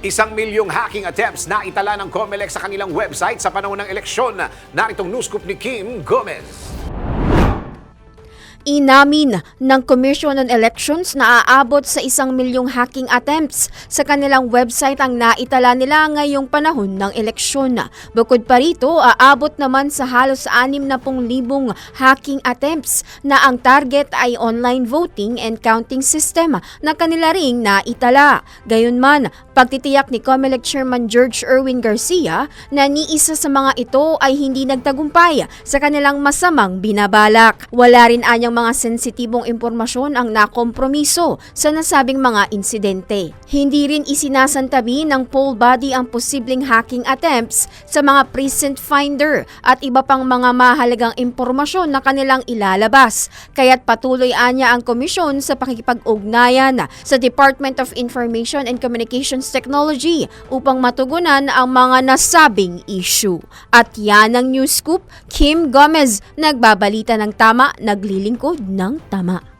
Isang milyong hacking attempts na itala ng COMELEC sa kanilang website sa panahon ng eleksyon. Naritong news scoop ni Kim Gomez. Inamin ng Commission on Elections na aabot sa isang milyong hacking attempts sa kanilang website ang naitala nila ngayong panahon ng eleksyon. Bukod pa rito, aabot naman sa halos 60,000 hacking attempts na ang target ay online voting and counting system na kanila ring naitala. Gayunman, pagtitiyak ni COMELEC Chairman George Erwin Garcia na ni isa sa mga ito ay hindi nagtagumpay sa kanilang masamang binabalak. Wala rin anyang mga sensitibong impormasyon ang nakompromiso sa nasabing mga insidente. Hindi rin isinasantabi ng poll body ang posibleng hacking attempts sa mga precinct finder at iba pang mga mahalagang impormasyon na kanilang ilalabas. Kaya't patuloy anya ang komisyon sa pakikipag-ugnayan sa Department of Information and Communications Technology upang matugunan ang mga nasabing issue. At yan ang news scoop, Kim Gomez, nagbabalita ng tama, naglilingkod ng tama.